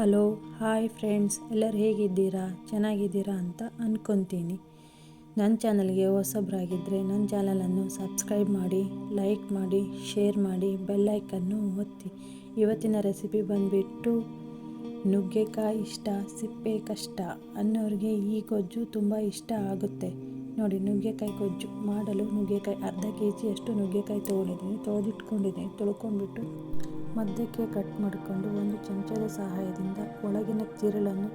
Hello, hi friends, ಎಲ್ಲರೂ ಹೇಗಿದ್ದೀರಾ? ಚೆನ್ನಾಗಿದ್ದೀರಾ ಅಂತ ಅಂದ್ಕೊತೀನಿ ನನ್ನ ಚಾನಲ್ಗೆ ಹೊಸಬ್ರಾಗಿದ್ದರೆ ನನ್ನ ಚಾನಲನ್ನು ಸಬ್ಸ್ಕ್ರೈಬ್ ಮಾಡಿ, ಲೈಕ್ ಮಾಡಿ, ಶೇರ್ ಮಾಡಿ ಬೆಲ್ಲೈಕನ್ನು ಒತ್ತಿ. ಇವತ್ತಿನ ರೆಸಿಪಿ ಬಂದುಬಿಟ್ಟು ನುಗ್ಗೆಕಾಯಿ ಇಷ್ಟ, ಸಿಪ್ಪೆ ಕಷ್ಟ ಅನ್ನೋರಿಗೆ ಈ ಗೊಜ್ಜು ತುಂಬ ಇಷ್ಟ ಆಗುತ್ತೆ. ನೋಡಿ, ನುಗ್ಗೆಕಾಯಿ ಗೊಜ್ಜು ಮಾಡಲು ನುಗ್ಗೆಕಾಯಿ ಅರ್ಧ ಕೆ ಜಿಯಷ್ಟು ನುಗ್ಗೆಕಾಯಿ ತೊಗೊಂಡಿದ್ದೀನಿ, ತೊಳೆದಿಟ್ಕೊಂಡಿದ್ದೀನಿ, ತೊಳ್ಕೊಂಡ್ಬಿಟ್ಟು ಮಧ್ಯಕ್ಕೆ ಕಟ್ ಮಾಡಿಕೊಂಡು ಒಂದು ಚಮಚದ ಸಹಾಯದಿಂದ ಒಳಗಿನ ತಿರುಳನ್ನು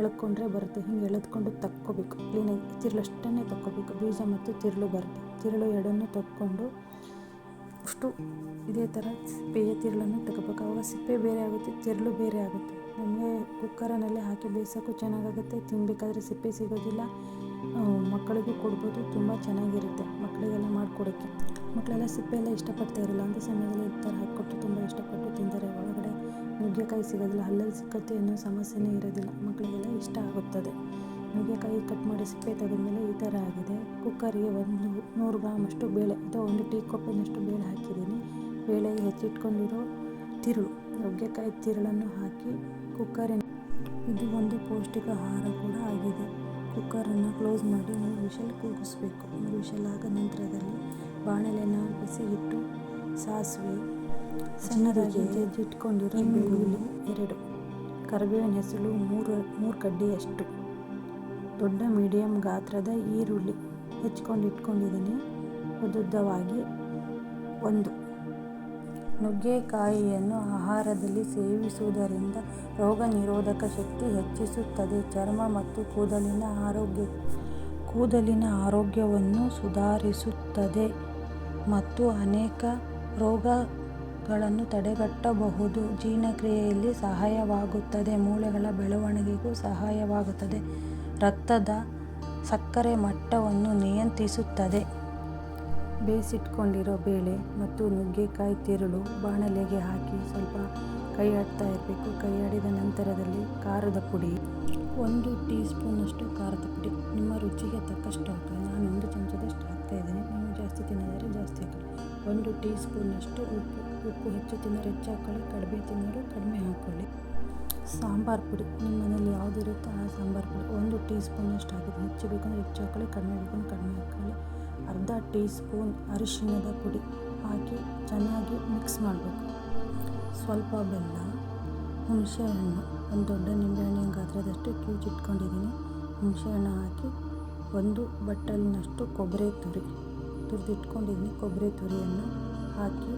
ಎಳ್ಕೊಂಡ್ರೆ ಬರುತ್ತೆ. ಹಿಂಗೆ ಎಳೆದ್ಕೊಂಡು ತಕ್ಕೋಬೇಕು. ಕ್ಲೀನಾಗಿ ತಿರುಳಷ್ಟನ್ನೇ ತಕ್ಕೋಬೇಕು. ಬೀಜ ಮತ್ತು ತಿರುಳು ಬರುತ್ತೆ. ತಿರುಳು ಎರಡನ್ನು ತಕ್ಕೊಂಡು ಅಷ್ಟು ಇದೇ ಥರ ಸಿಪ್ಪೆಯ ತಿರುಳನ್ನು ತಗೋಬೇಕು ಆವಾಗ ಸಿಪ್ಪೆ ಬೇರೆ ಆಗುತ್ತೆ, ತಿರುಳು ಬೇರೆ ಆಗುತ್ತೆ. ನಮಗೆ ಕುಕ್ಕರನಲ್ಲಿ ಹಾಕಿ ಬೇಯಿಸೋಕ್ಕೂ ಚೆನ್ನಾಗಾಗುತ್ತೆ. ತಿನ್ನಬೇಕಾದ್ರೆ ಸಿಪ್ಪೆ ಸಿಗೋದಿಲ್ಲ. ಮಕ್ಕಳಿಗೂ ಕೊಡ್ಬೋದು. ತುಂಬ ಚೆನ್ನಾಗಿರುತ್ತೆ ಮಕ್ಕಳಿಗೆಲ್ಲ ಮಾಡಿಕೊಡೋಕ್ಕೆ. ಮಕ್ಕಳೆಲ್ಲ ಸಿಪ್ಪೆ ಎಲ್ಲ ಇಷ್ಟಪಡ್ತಾ ಇರಲ್ಲ. ಅಂಥ ಸಮಯದಲ್ಲಿ ಈ ಥರ ಹಾಕಿಕೊಟ್ಟು ತುಂಬ ಇಷ್ಟಪಟ್ಟು ತಿಂತಾರೆ. ಒಳಗಡೆ ನುಗ್ಗೆಕಾಯಿ ಸಿಗೋದಿಲ್ಲ. ಹಲ್ಲಲ್ಲಿ ಸಿಕ್ಕತ್ತೆ ಅನ್ನೋ ಸಮಸ್ಯೆನೇ ಇರೋದಿಲ್ಲ. ಮಕ್ಕಳಿಗೆಲ್ಲ ಇಷ್ಟ ಆಗುತ್ತದೆ. ನುಗ್ಗೆಕಾಯಿ ಕಟ್ ಮಾಡಿ ಸಿಪ್ಪೆ ತೆಗೆದ್ಮೇಲೆ ಈ ಥರ ಆಗಿದೆ. ಕುಕ್ಕರಿಗೆ ಒಂದು ನೂರು ಗ್ರಾಮಷ್ಟು ಬೇಳೆ ಅಥವಾ ಒಂದು ಟೀ ಕಪ್ಪಿನಷ್ಟು ಬೇಳೆ ಹಾಕಿದ್ದೀನಿ. ಬೇಳೆಗೆ ಹೆಚ್ಚಿಟ್ಕೊಂಡಿರೋ ತಿರುಳು, ನುಗ್ಗೆಕಾಯಿ ತಿರುಳನ್ನು ಹಾಕಿ ಕುಕ್ಕರಿನ ಇದು ಒಂದು ಪೌಷ್ಟಿಕ ಆಹಾರ ಕೂಡ ಆಗಿದೆ. ಕುಕ್ಕರನ್ನು ಕ್ಲೋಸ್ ಮಾಡಿ ಮೂರು ವಿಷಲ್ ಕೂಗಿಸ್ಬೇಕು ಮೂರು ವಿಷಲ್ ಆದ ನಂತರದಲ್ಲಿ ಬಾಣಲೆನ ಬಿಸಿ ಇಟ್ಟು ಸಾಸಿವೆ ಸಣ್ಣದಾಗಿ ಜಜ್ಜಿಟ್ಕೊಂಡಿರೋ ಬೆಳ್ಳುಳ್ಳಿ ಎರಡು. ಕರಿಬೇವಿನ ಹೆಸರು ಮೂರು ಮೂರು ಕಡ್ಡಿಯಷ್ಟು. ದೊಡ್ಡ ಮೀಡಿಯಮ್ ಗಾತ್ರದ ಈರುಳ್ಳಿ ಹೆಚ್ಕೊಂಡು ಇಟ್ಕೊಂಡಿದ್ದೀನಿ. ಉದ್ದುದ್ದವಾಗಿ ಒಂದು. ನುಗ್ಗೆಕಾಯಿಯನ್ನು ಆಹಾರದಲ್ಲಿ ಸೇವಿಸುವುದರಿಂದ ರೋಗ ನಿರೋಧಕ ಶಕ್ತಿ ಹೆಚ್ಚಿಸುತ್ತದೆ. ಚರ್ಮ ಮತ್ತು ಕೂದಲಿನ ಆರೋಗ್ಯ ಕೂದಲಿನ ಆರೋಗ್ಯವನ್ನು ಸುಧಾರಿಸುತ್ತದೆ. ಮತ್ತು ಅನೇಕ ರೋಗಗಳನ್ನು ತಡೆಗಟ್ಟಬಹುದು. ಜೀರ್ಣಕ್ರಿಯೆಯಲ್ಲಿ ಸಹಾಯವಾಗುತ್ತದೆ. ಮೂಳೆಗಳ ಬೆಳವಣಿಗೆಗೂ ಸಹಾಯವಾಗುತ್ತದೆ. ರಕ್ತದ ಸಕ್ಕರೆ ಮಟ್ಟವನ್ನು ನಿಯಂತ್ರಿಸುತ್ತದೆ. ಬೇಯಿಸಿಟ್ಕೊಂಡಿರೋ ಬೇಳೆ ಮತ್ತು ನುಗ್ಗೆಕಾಯಿ ತಿರುಳು ಬಾಣಲೆಗೆ ಹಾಕಿ ಸ್ವಲ್ಪ ಕೈ ಆಡ್ತಾ ಇರಬೇಕು. ಕೈ ಆಡಿದ ನಂತರದಲ್ಲಿ ಖಾರದ ಪುಡಿ. ಒಂದು ಟೀ ಸ್ಪೂನಷ್ಟು ಖಾರದ ಪುಡಿ. ನಿಮ್ಮ ರುಚಿಗೆ ತಕ್ಕಷ್ಟು ಹಾಕಿ ನಾನು ಒಂದು ಚಮಚದಷ್ಟು ಹಾಕ್ತಾಯಿದ್ದೀನಿ ಜಾಸ್ತಿ ಜಾಸ್ತಿ ಹಾಕೊಳ್ಳಿ ಒಂದು ಟೀ ಸ್ಪೂನಷ್ಟು ಉಪ್ಪು. ಉಪ್ಪು ಹೆಚ್ಚು ತಿನ್ನೋರು ಹೆಚ್ಚು ಕಡಿಮೆ ತಿನ್ನೋರು ಕಡಿಮೆ ಹಾಕ್ಕೊಳ್ಳಿ ಸಾಂಬಾರು ಪುಡಿ. ನಿಮ್ಮ ಮನೇಲಿ ಯಾವುದಿರುತ್ತೋ ಆ ಸಾಂಬಾರು ಪುಡಿ. ಒಂದು ಟೀ ಸ್ಪೂನಷ್ಟು ಹಾಕಿದ್ದೀನಿ ಹೆಚ್ಚು ಬೇಕಂದ್ರೆ ಹೆಚ್ಚು ಹಾಕ್ಕೊಳ್ಳಿ ಕಡಿಮೆ ಬೇಕಂದ್ರೆ ಕಡಿಮೆ ಹಾಕ್ಕೊಳ್ಳಿ ಅರ್ಧ ಟೀ ಸ್ಪೂನ್ ಅರಿಶಿಣದ ಪುಡಿ ಹಾಕಿ ಚೆನ್ನಾಗಿ ಮಿಕ್ಸ್ ಮಾಡಬೇಕು. ಸ್ವಲ್ಪ ಬೆಲ್ಲ, ಹುಣಸೆಹಣ್ಣು. ಒಂದು ದೊಡ್ಡ ನಿಂಬೆಹಣ್ಣಿನ ಗಾತ್ರದಷ್ಟು ಕ್ಯೂಚಿಟ್ಕೊಂಡಿದ್ದೀನಿ ಹುಣಸೆಹಣ್ಣು ಹಾಕಿ ಒಂದು ಬಟ್ಟಲಿನಷ್ಟು ಕೊಬ್ಬರಿ ತುರಿ. ತುರಿದಿಟ್ಕೊಂಡಿದ್ದೀನಿ ಕೊಬ್ಬರಿ ತುರಿಯನ್ನು ಹಾಕಿ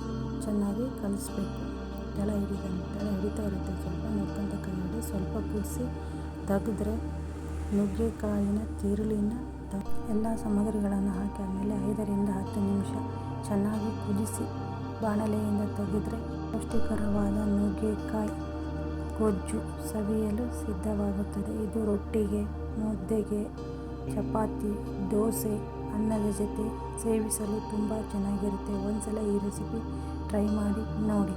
ಚೆನ್ನಾಗಿ ಕಲಿಸ್ಬೇಕು. ತಳ ಹಿಡಿದ ತಳ ಹಿಡಿತಾ ಇರುತ್ತೆ ಸ್ವಲ್ಪ ನೋಡ್ಕೊಂತ ಕೈ ಹಿಡಿ ಸ್ವಲ್ಪ ಕುದಿಸಿ ತೆಗೆದ್ರೆ ನುಗ್ಗೆಕಾಯಿನ ತಿರುಳಿನ ಎಲ್ಲ ಸಾಮಗ್ರಿಗಳನ್ನು ಹಾಕಿ ಆದಮೇಲೆ ಐದರಿಂದ ಹತ್ತು ನಿಮಿಷ ಚೆನ್ನಾಗಿ ಕುದಿಸಿ ಬಾಣಲೆಯಿಂದ ತೆಗೆದ್ರೆ ಪೌಷ್ಟಿಕರವಾದ ನುಗ್ಗೆಕಾಯಿ ಗೊಜ್ಜು ಸವಿಯಲು ಸಿದ್ಧವಾಗುತ್ತದೆ. ಇದು ರೊಟ್ಟಿಗೆ, ಮುದ್ದೆಗೆ, ಚಪಾತಿ, ದೋಸೆ ಅನ್ನದ ಜೊತೆ ಸೇವಿಸಲು ತುಂಬ ಚೆನ್ನಾಗಿರುತ್ತೆ. ಒಂದ್ಸಲ ಈ ರೆಸಿಪಿ ಟ್ರೈ ಮಾಡಿ ನೋಡಿ.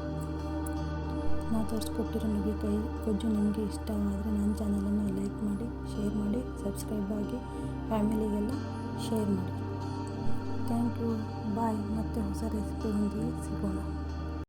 ನಾನು ತೋರಿಸ್ಕೊಟ್ಟಿರೋ ನುಗ್ಗೆಕಾಯಿ ಗೊಜ್ಜು ನಿಮಗೆ ಇಷ್ಟವಾದರೆ ನನ್ನ ಚಾನಲನ್ನು ಲೈಕ್ ಮಾಡಿ, ಶೇರ್ ಮಾಡಿ, ಸಬ್ಸ್ಕ್ರೈಬ್ ಆಗಿ ಫ್ಯಾಮಿಲಿಗೆಲ್ಲ ಶೇರ್ ಮಾಡಿ. Thank you. ಬಾಯ್. ಮತ್ತು ಹೊಸ ರೆಸಿಪಿ ಸಿಗೋಣ.